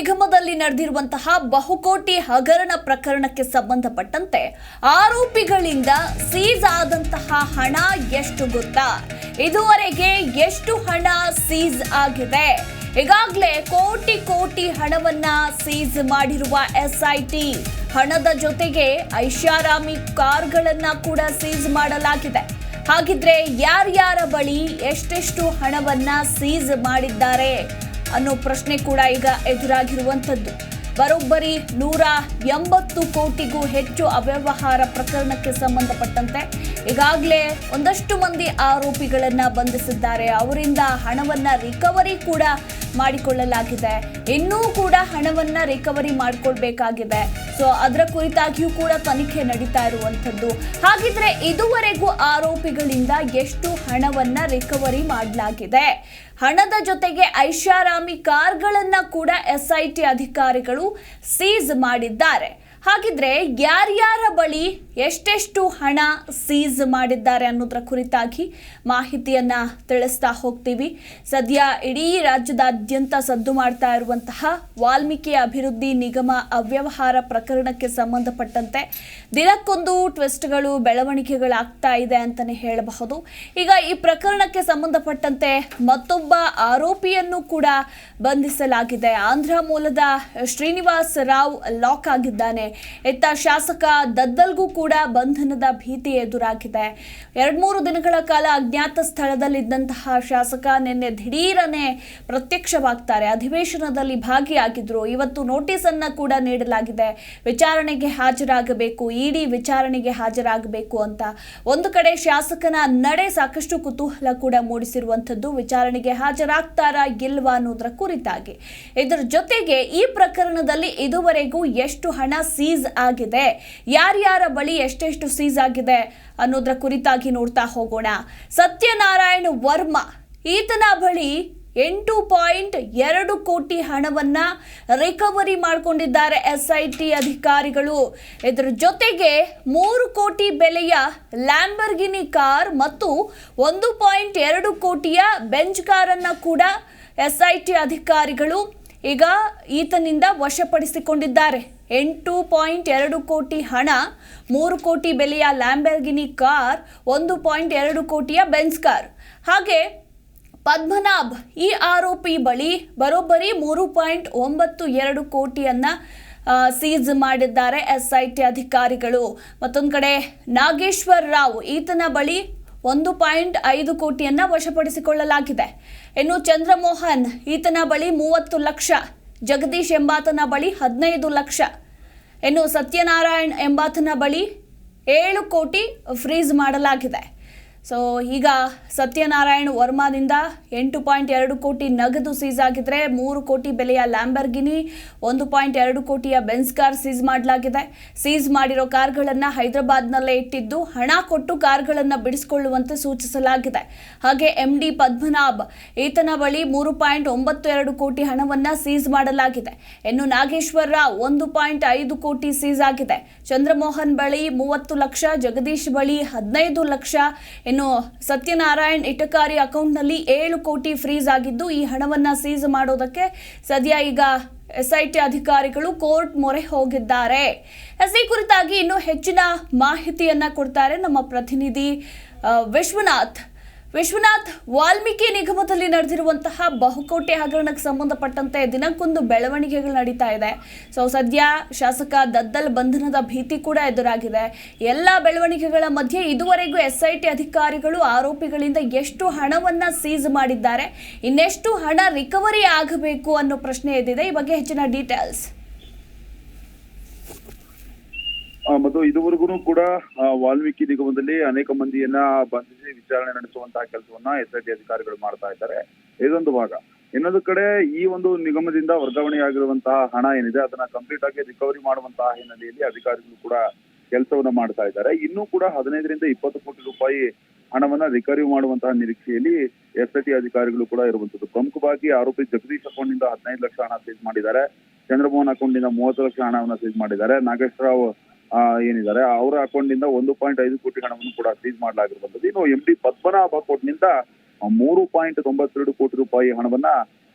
ನಿಗಮದಲ್ಲಿ ನಡೆದಿರುವಂತಹ ಬಹುಕೋಟಿ ಹಗರಣ ಪ್ರಕರಣಕ್ಕೆ ಸಂಬಂಧಪಟ್ಟಂತೆ ಆರೋಪಿಗಳಿಂದ ಸೀಸ್ ಆದಂತಹ ಹಣ ಎಷ್ಟು ಗೊತ್ತಾ? ಇದುವರೆಗೆ ಎಷ್ಟು ಹಣ ಸೀಸ್ ಆಗಿದೆ? ಈಗಾಗಲೇ ಕೋಟಿ ಕೋಟಿ ಹಣವನ್ನ ಸೀಸ್ ಮಾಡಿರುವ ಎಸ್ಐಟಿ, ಹಣದ ಜೊತೆಗೆ ಐಷಾರಾಮಿ ಕಾರ್ಗಳನ್ನ ಕೂಡ ಸೀಸ್ ಮಾಡಲಾಗಿದೆ. ಹಾಗಿದ್ರೆ ಯಾರ್ಯಾರ ಬಳಿ ಎಷ್ಟೆಷ್ಟು ಹಣವನ್ನ ಸೀಸ್ ಮಾಡಿದ್ದಾರೆ? ಅನ್ನೋ ಪ್ರಶ್ನೆ ಕೂಡ ಈಗ ಎದುರಾಗಿರುವಂಥದ್ದು. ಬರೋಬ್ಬರಿ ನೂರ ಎಂಬತ್ತು ಕೋಟಿಗೂ ಹೆಚ್ಚು ಅವ್ಯವಹಾರ ಪ್ರಕರಣಕ್ಕೆ ಸಂಬಂಧಪಟ್ಟಂತೆ ಈಗಾಗಲೇ ಒಂದಷ್ಟು ಮಂದಿ ಆರೋಪಿಗಳನ್ನು ಬಂಧಿಸಿದ್ದಾರೆ. ಅವರಿಂದ ಹಣವನ್ನು ರಿಕವರಿ ಕೂಡ ಮಾಡಿಕೊಳ್ಳಲಾಗಿದೆ. ಇನ್ನೂ ಕೂಡ ಹಣವನ್ನ ರಿಕವರಿ ಮಾಡಿಕೊಳ್ಬೇಕಾಗಿದೆ. ಸೊ ಅದರ ಕುರಿತಾಗಿಯೂ ಕೂಡ ತನಿಖೆ ನಡೀತಾ ಇರುವಂಥದ್ದು. ಹಾಗಿದ್ರೆ ಇದುವರೆಗೂ ಆರೋಪಿಗಳಿಂದ ಎಷ್ಟು ಹಣವನ್ನ ರಿಕವರಿ ಮಾಡಲಾಗಿದೆ? ಹಣದ ಜೊತೆಗೆ ಐಷಾರಾಮಿ ಕಾರ್ಗಳನ್ನ ಕೂಡ ಎಸ್ಐಟಿ ಅಧಿಕಾರಿಗಳು ಸೀಸ್ ಮಾಡಿದ್ದಾರೆ. ಹಾಗಿದ್ರೆ ಯಾರ್ಯಾರ ಬಳಿ ಎಷ್ಟೆಷ್ಟು ಹಣ ಸೀಸ್ ಮಾಡಿದ್ದಾರೆ ಅನ್ನೋದರ ಕುರಿತಾಗಿ ಮಾಹಿತಿಯನ್ನ ತಿಳಿಸ್ತಾ ಹೋಗ್ತೀವಿ. ಸದ್ಯ ಇಡೀ ರಾಜ್ಯದಾದ್ಯಂತ ಸದ್ದು ಮಾಡ್ತಾ ಇರುವಂತಹ ವಾಲ್ಮೀಕಿ ಅಭಿವೃದ್ಧಿ ನಿಗಮ ಅವ್ಯವಹಾರ ಪ್ರಕರಣಕ್ಕೆ ಸಂಬಂಧಪಟ್ಟಂತೆ ದಿನಕ್ಕೊಂದು ಟ್ವಿಸ್ಟ್ಗಳು, ಬೆಳವಣಿಗೆಗಳಾಗ್ತಾ ಇದೆ ಅಂತಾನೆ ಹೇಳಬಹುದು. ಈಗ ಈ ಪ್ರಕರಣಕ್ಕೆ ಸಂಬಂಧಪಟ್ಟಂತೆ ಮತ್ತೊಬ್ಬ ಆರೋಪಿಯನ್ನು ಕೂಡ ಬಂಧಿಸಲಾಗಿದೆ. ಆಂಧ್ರ ಮೂಲದ ಶ್ರೀನಿವಾಸ್ ರಾವ್ ಲಾಕ್ ಆಗಿದ್ದಾನೆ. ಇತ್ತ ಶಾಸಕ ದದ್ದಲ್ಗೂ ಕೂಡ ಬಂಧನದ ಭೀತಿ ಎದುರಾಗಿದೆ. ಎರಡ್ಮೂರು ದಿನಗಳ ಕಾಲ ಅಜ್ಞಾತ ಸ್ಥಳದಲ್ಲಿದ್ದಂತಹ ಶಾಸಕ ನಿನ್ನೆ ದಿಢೀರನೆ ಪ್ರತ್ಯಕ್ಷವಾಗ್ತಾರೆ. ಅಧಿವೇಶನದಲ್ಲಿ ಭಾಗಿಯಾಗಿದ್ರು. ಇವತ್ತು ನೋಟಿಸ್ ಅನ್ನ ಕೂಡ ನೀಡಲಾಗಿದೆ. ವಿಚಾರಣೆಗೆ ಹಾಜರಾಗಬೇಕು. ಇಡಿ ವಿಚಾರಣೆಗೆ ಹಾಜರಾಗಬೇಕು ಅಂತ. ಒಂದು ಕಡೆ ಶಾಸಕನ ನಡೆ ಸಾಕಷ್ಟು ಕುತೂಹಲ ಕೂಡ ಮೂಡಿಸಿರುವಂತದ್ದು ವಿಚಾರಣೆಗೆ ಹಾಜರಾಗ್ತಾರಾ ಇಲ್ವಾ ಅನ್ನೋದರ ಕುರಿತಾಗಿ. ಇದರ ಜೊತೆಗೆ ಈ ಪ್ರಕರಣದಲ್ಲಿ ಇದುವರೆಗೂ ಎಷ್ಟು ಹಣ ಸೀಸ್ ಆಗಿದೆ. ಯಾರ್ಯಾರ ಬಳಿ ಎಷ್ಟೆಷ್ಟು ಸೀಸ್ ಆಗಿದೆ ಅನ್ನೋದರ ಕುರಿತಾಗಿ ನೋಡ್ತಾ ಹೋಗೋಣ. ಸತ್ಯನಾರಾಯಣ ವರ್ಮಾ, ಈತನ ಬಳಿ ಎಂಟು ಪಾಯಿಂಟ್ ಎರಡು ಕೋಟಿ ಹಣವನ್ನ ರಿಕವರಿ ಮಾಡಿಕೊಂಡಿದ್ದಾರೆ ಎಸ್ ಐ ಟಿ ಅಧಿಕಾರಿಗಳು. ಇದರ ಜೊತೆಗೆ ಮೂರು ಕೋಟಿ ಬೆಲೆಯ ಲ್ಯಾಂಬರ್ಗಿನಿ ಕಾರ್ ಮತ್ತು ಒಂದು ಪಾಯಿಂಟ್ ಎರಡು ಕೋಟಿಯ ಬೆಂಚ್ ಕಾರನ್ನು ಕೂಡ ಎಸ್ ಐ ಟಿ ಅಧಿಕಾರಿಗಳು ಈಗ ಈತನಿಂದ ವಶಪಡಿಸಿಕೊಂಡಿದ್ದಾರೆ. ಎಂಟು ಪಾಯಿಂಟ್ ಎರಡು ಕೋಟಿ ಹಣ, ಮೂರು ಕೋಟಿ ಬೆಲೆಯ ಲ್ಯಾಂಬರ್ಗಿನಿ ಕಾರ್, ಒಂದು ಪಾಯಿಂಟ್ ಎರಡು ಕೋಟಿಯ ಬೆನ್ಸ್ ಕಾರ್. ಹಾಗೆ ಪದ್ಮನಾಭ್ ಈ ಆರೋಪಿ ಬಳಿ ಬರೋಬ್ಬರಿ ಮೂರು ಪಾಯಿಂಟ್ ಒಂಬತ್ತು ಎರಡು ಕೋಟಿಯನ್ನ ಮಾಡಿದ್ದಾರೆ ಎಸ್ ಐ ಎಸ್ಐಟಿ ಅಧಿಕಾರಿಗಳು. ಮತ್ತೊಂದು ಕಡೆ ನಾಗೇಶ್ವರ್ ರಾವ್ ಈತನ ಬಳಿ ಒಂದು ಪಾಯಿಂಟ್ ಐದು ಕೋಟಿಯನ್ನ ವಶಪಡಿಸಿಕೊಳ್ಳಲಾಗಿದೆ. ಇನ್ನು ಚಂದ್ರಮೋಹನ್ ಈತನ ಬಳಿ ಮೂವತ್ತು ಲಕ್ಷ ಜಗದೀಶ್ ಎಂಬಾತನ ಬಳಿ ಹದಿನೈದು ಲಕ್ಷ. ಇನ್ನು ಸತ್ಯನಾರಾಯಣ್ ಎಂಬಾತನ ಬಳಿ ಏಳು ಕೋಟಿ ಫ್ರೀಜ್ ಮಾಡಲಾಗಿದೆ. ಸೊ ಈಗ ಸತ್ಯನಾರಾಯಣ್ ವರ್ಮಾದಿಂದ ಎಂಟು ಪಾಯಿಂಟ್ ಎರಡು ಕೋಟಿ ನಗದು ಸೀಸ್ ಆಗಿದ್ರೆ ಮೂರು ಕೋಟಿ ಬೆಲೆಯ ಲ್ಯಾಂಬರ್ಗಿನಿ, ಒಂದು ಪಾಯಿಂಟ್ ಎರಡು ಕೋಟಿಯ ಬೆನ್ಸ್ ಕಾರ್ ಸೀಸ್ ಮಾಡಲಾಗಿದೆ. ಸೀಸ್ ಮಾಡಿರೋ ಕಾರ್ಗಳನ್ನು ಹೈದರಾಬಾದ್ನಲ್ಲೇ ಇಟ್ಟಿದ್ದು, ಹಣ ಕೊಟ್ಟು ಕಾರ್ಗಳನ್ನು ಬಿಡಿಸಿಕೊಳ್ಳುವಂತೆ ಸೂಚಿಸಲಾಗಿದೆ. ಹಾಗೆ ಎಂ ಡಿ ಪದ್ಮನಾಭ್, ಈತನ ಬಳಿ ಮೂರು ಪಾಯಿಂಟ್ ಒಂಬತ್ತು ಎರಡು ಕೋಟಿ ಹಣವನ್ನು ಸೀಸ್ ಮಾಡಲಾಗಿದೆ. ಇನ್ನು ನಾಗೇಶ್ವರ ರಾವ್, ಒಂದು ಪಾಯಿಂಟ್ ಐದು ಕೋಟಿ ಸೀಸ್ ಆಗಿದೆ. ಚಂದ್ರಮೋಹನ್ ಬಳಿ ಮೂವತ್ತು ಲಕ್ಷ, ಜಗದೀಶ್ ಬಳಿ ಹದಿನೈದು ಲಕ್ಷ ಇನ್ನು ಸತ್ಯನಾರಾಯಣ್ ಇಟಕಾರಿ ಅಕೌಂಟ್ನಲ್ಲಿ ಏಳು ಕೋಟಿ ಫ್ರೀಸ್ ಆಗಿದ್ದು ಈ ಹಣವನ್ನ ಸೀಸ್ ಮಾಡೋದಕ್ಕೆ ಸದ್ಯ ಈಗ ಎಸ್ಐಟಿ ಅಧಿಕಾರಿಗಳು ಕೋರ್ಟ್ ಮೊರೆ ಹೋಗಿದ್ದಾರೆ. ಈ ಕುರಿತಾಗಿ ಇನ್ನೂ ಹೆಚ್ಚಿನ ಮಾಹಿತಿಯನ್ನ ಕೊಡ್ತಾರೆ ನಮ್ಮ ಪ್ರತಿನಿಧಿ ವಿಶ್ವನಾಥ್. ವಿಶ್ವನಾಥ್ ವಾಲ್ಮೀಕಿ ನಿಗಮದಲ್ಲಿ ನಡೆದಿರುವಂತಹ ಬಹುಕೋಟಿ ಹಗರಣಕ್ಕೆ ಸಂಬಂಧಪಟ್ಟಂತೆ ದಿನಕ್ಕೊಂದು ಬೆಳವಣಿಗೆಗಳು ನಡೀತಾ ಇದೆ. ಸೊ, ಸದ್ಯ ಶಾಸಕ ದದ್ದಲ್ ಬಂಧನದ ಭೀತಿ ಕೂಡ ಎದುರಾಗಿದೆ. ಎಲ್ಲ ಬೆಳವಣಿಗೆಗಳ ಮಧ್ಯೆ ಇದುವರೆಗೂ ಎಸ್ಐಟಿ ಅಧಿಕಾರಿಗಳು ಆರೋಪಿಗಳಿಂದ ಎಷ್ಟು ಹಣವನ್ನು ಸೀಸ್ ಮಾಡಿದ್ದಾರೆ, ಇನ್ನೆಷ್ಟು ಹಣ ರಿಕವರಿ ಆಗಬೇಕು ಅನ್ನೋ ಪ್ರಶ್ನೆ ಎದ್ದಿದೆ. ಈ ಬಗ್ಗೆ ಹೆಚ್ಚಿನ ಡೀಟೇಲ್ಸ್ ಆ, ಮತ್ತು ಇದುವರೆಗೂ ಕೂಡ ವಾಲ್ಮೀಕಿ ನಿಗಮದಲ್ಲಿ ಅನೇಕ ಮಂದಿಯನ್ನ ಬಂಧಿಸಿ ವಿಚಾರಣೆ ನಡೆಸುವಂತಹ ಕೆಲಸವನ್ನ ಎಸ್ ಐ ಟಿ ಅಧಿಕಾರಿಗಳು ಮಾಡ್ತಾ ಇದ್ದಾರೆ. ಇದೊಂದು ಭಾಗ. ಇನ್ನೊಂದು ಕಡೆ ಈ ಒಂದು ನಿಗಮದಿಂದ ವರ್ಗಾವಣೆಯಾಗಿರುವಂತಹ ಹಣ ಏನಿದೆ ಅದನ್ನ ಕಂಪ್ಲೀಟ್ ಆಗಿ ರಿಕವರಿ ಮಾಡುವಂತಹ ಹಿನ್ನೆಲೆಯಲ್ಲಿ ಅಧಿಕಾರಿಗಳು ಕೂಡ ಕೆಲಸವನ್ನ ಮಾಡ್ತಾ ಇದ್ದಾರೆ. ಇನ್ನೂ ಕೂಡ ಹದಿನೈದರಿಂದ ಇಪ್ಪತ್ತು ಕೋಟಿ ರೂಪಾಯಿ ಹಣವನ್ನ ರಿಕವರಿ ಮಾಡುವಂತಹ ನಿರೀಕ್ಷೆಯಲ್ಲಿ ಎಸ್ ಐ ಟಿ ಅಧಿಕಾರಿಗಳು ಕೂಡ ಇರುವಂತದ್ದು ಪ್ರಮುಖವಾಗಿ ಆರೋಪಿ ಜಗದೀಶ್ ಅಕೌಂಟ್ನಿಂದ ಹದಿನೈದು ಲಕ್ಷ ಹಣ ಸೀಸ್ ಮಾಡಿದ್ದಾರೆ. ಚಂದ್ರಮೋಹನ್ ಅಕೌಂಟ್ನಿಂದ ಮೂವತ್ತು ಲಕ್ಷ ಹಣವನ್ನ ಸೀಸ್ ಮಾಡಿದ್ದಾರೆ. ನಾಗೇಶ್ವರರಾವ್ ಆ, ಏನಿದ್ದಾರೆ, ಅವರ ಅಕೌಂಟ್ನಿಂದ ಒಂದು ಪಾಯಿಂಟ್ ಐದು ಕೋಟಿ ಹಣವನ್ನು ಕೂಡ ಸೀಸ್ ಮಾಡಲಾಗಿರುವಂತದ್ದು ಇನ್ನು ಎಂ ಡಿ ಪದ್ಮನಾಭ ಅಕೌಂಟ್ನಿಂದ ಮೂರು ಪಾಯಿಂಟ್ ತೊಂಬತ್ತೆರಡು ಕೋಟಿ ರೂಪಾಯಿ ಹಣವನ್ನ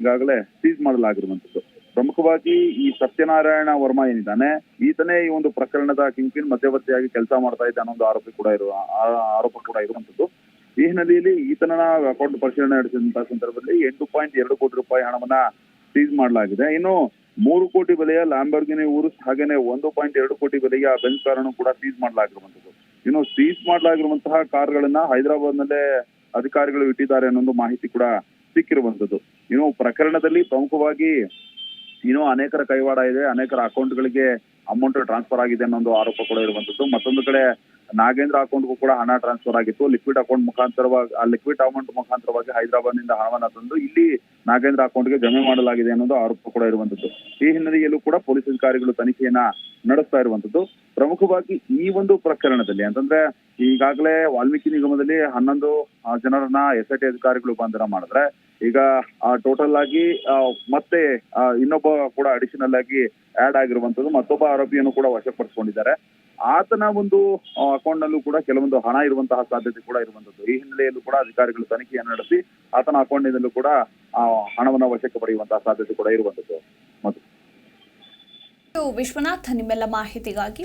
ಈಗಾಗಲೇ ಸೀಸ್ ಮಾಡಲಾಗಿರುವಂತದ್ದು ಪ್ರಮುಖವಾಗಿ ಈ ಸತ್ಯನಾರಾಯಣ ವರ್ಮಾ ಏನಿದ್ದಾನೆ, ಈತನೇ ಈ ಒಂದು ಪ್ರಕರಣದ ಕಿಂಗ್ಪಿನ್ ಮಧ್ಯವರ್ತಿಯಾಗಿ ಕೆಲಸ ಮಾಡ್ತಾ ಇದ್ದ ಅನ್ನೋ ಒಂದು ಆರೋಪ ಕೂಡ ಇರುವ ಆರೋಪ ಕೂಡ ಇರುವಂತದ್ದು. ಈ ಹಿನ್ನೆಲೆಯಲ್ಲಿ ಈತನ ಅಕೌಂಟ್ ಪರಿಶೀಲನೆ ನಡೆಸಿದಂತಹ ಸಂದರ್ಭದಲ್ಲಿ ಎಂಟು ಪಾಯಿಂಟ್ ಎರಡು ಕೋಟಿ ರೂಪಾಯಿ ಹಣವನ್ನ ಸೀಸ್ ಮಾಡಲಾಗಿದೆ. ಇನ್ನು ಮೂರು ಕೋಟಿ ಬೆಲೆಯ ಲ್ಯಾಂಬರ್ಗಿನಿ ಊರ್ಸ್ ಹಾಗೇನೆ ಒಂದು ಪಾಯಿಂಟ್ ಎರಡು ಕೋಟಿ ಬೆಲೆಯ ಬೆಂಚ್ ಕಾರನ್ನು ಕೂಡ ಸೀಸ್ ಮಾಡಲಾಗಿರುವಂತದ್ದು ಇನ್ನು ಸೀಸ್ ಮಾಡಲಾಗಿರುವಂತಹ ಕಾರ್ಗಳನ್ನ ಹೈದರಾಬಾದ್ ನಲ್ಲೇ ಅಧಿಕಾರಿಗಳು ಇಟ್ಟಿದ್ದಾರೆ ಅನ್ನೋ ಮಾಹಿತಿ ಕೂಡ ಸಿಕ್ಕಿರುವಂತದ್ದು ಇನ್ನು ಪ್ರಕರಣದಲ್ಲಿ ಪ್ರಮುಖವಾಗಿ ಇನ್ನು ಅನೇಕರ ಕೈವಾಡ ಇದೆ, ಅನೇಕರ ಅಕೌಂಟ್ಗಳಿಗೆ ಅಮೌಂಟ್ ಟ್ರಾನ್ಸ್ಫರ್ ಆಗಿದೆ ಅನ್ನೋ ಒಂದು ಆರೋಪ ಕೂಡ ಇರುವಂತದ್ದು. ಮತ್ತೊಂದು ಕಡೆ ನಾಗೇಂದ್ರ ಅಕೌಂಟ್ಗೂ ಕೂಡ ಹಣ ಟ್ರಾನ್ಸ್ಫರ್ ಆಗಿತ್ತು. ಲಿಕ್ವಿಡ್ ಅಕೌಂಟ್ ಮುಖಾಂತರವಾಗಿ, ಆ ಲಿಕ್ವಿಡ್ ಅಮೌಂಟ್ ಮುಖಾಂತರವಾಗಿ ಹೈದರಾಬಾದ್ನಿಂದ ಹಣವನ್ನ ತಂದು ಇಲ್ಲಿ ನಾಗೇಂದ್ರ ಅಕೌಂಟ್ಗೆ ಜಮೆ ಮಾಡಲಾಗಿದೆ ಅನ್ನೋದು ಆರೋಪ ಕೂಡ ಇರುವಂತದ್ದು. ಈ ಹಿನ್ನೆಲೆಯಲ್ಲೂ ಕೂಡ ಪೊಲೀಸ್ ಅಧಿಕಾರಿಗಳು ತನಿಖೆಯನ್ನ ನಡೆಸ್ತಾ ಇರುವಂತದ್ದು. ಪ್ರಮುಖವಾಗಿ ಈ ಒಂದು ಪ್ರಕರಣದಲ್ಲಿ ಅಂತಂದ್ರೆ ಈಗಾಗಲೇ ವಾಲ್ಮೀಕಿ ನಿಗಮದಲ್ಲಿ ಹನ್ನೊಂದು ಜನರನ್ನ ಎಸ್ ಅಧಿಕಾರಿಗಳು ಬಂಧನ ಮಾಡಿದ್ರೆ ಈಗ ಟೋಟಲ್ ಆಗಿ ಮತ್ತೆ ಇನ್ನೊಬ್ಬ ಕೂಡ ಅಡಿಷನಲ್ ಆಗಿ ಆಡ್ ಆಗಿರುವಂತದ್ದು ಮತ್ತೊಬ್ಬ ಆರೋಪಿಯನ್ನು ಕೂಡ ವಶಪಡಿಸಿಕೊಂಡಿದ್ದಾರೆ. ಆತನ ಒಂದು ಅಕೌಂಟ್ ನಲ್ಲೂ ಕೂಡ ಕೆಲವೊಂದು ಹಣ ಇರುವಂತಹ ಸಾಧ್ಯತೆ ಕೂಡ ಇರುವಂತದ್ದು ಈ ಹಿನ್ನೆಲೆಯಲ್ಲೂ ಕೂಡ ಅಧಿಕಾರಿಗಳು ತನಿಖೆಯನ್ನು ನಡೆಸಿ ಆತನ ಅಕೌಂಟ್ ನಿಂದಲೂ ಕೂಡ ಹಣವನ್ನ ವಶಕ್ಕೆ ಪಡೆಯುವಂತಹ ಸಾಧ್ಯತೆ ಕೂಡ ಇರುವಂತದ್ದು ಮತ್ತು. ವಿಶ್ವನಾಥ್, ನಿಮ್ಮೆಲ್ಲ ಮಾಹಿತಿಗಾಗಿ.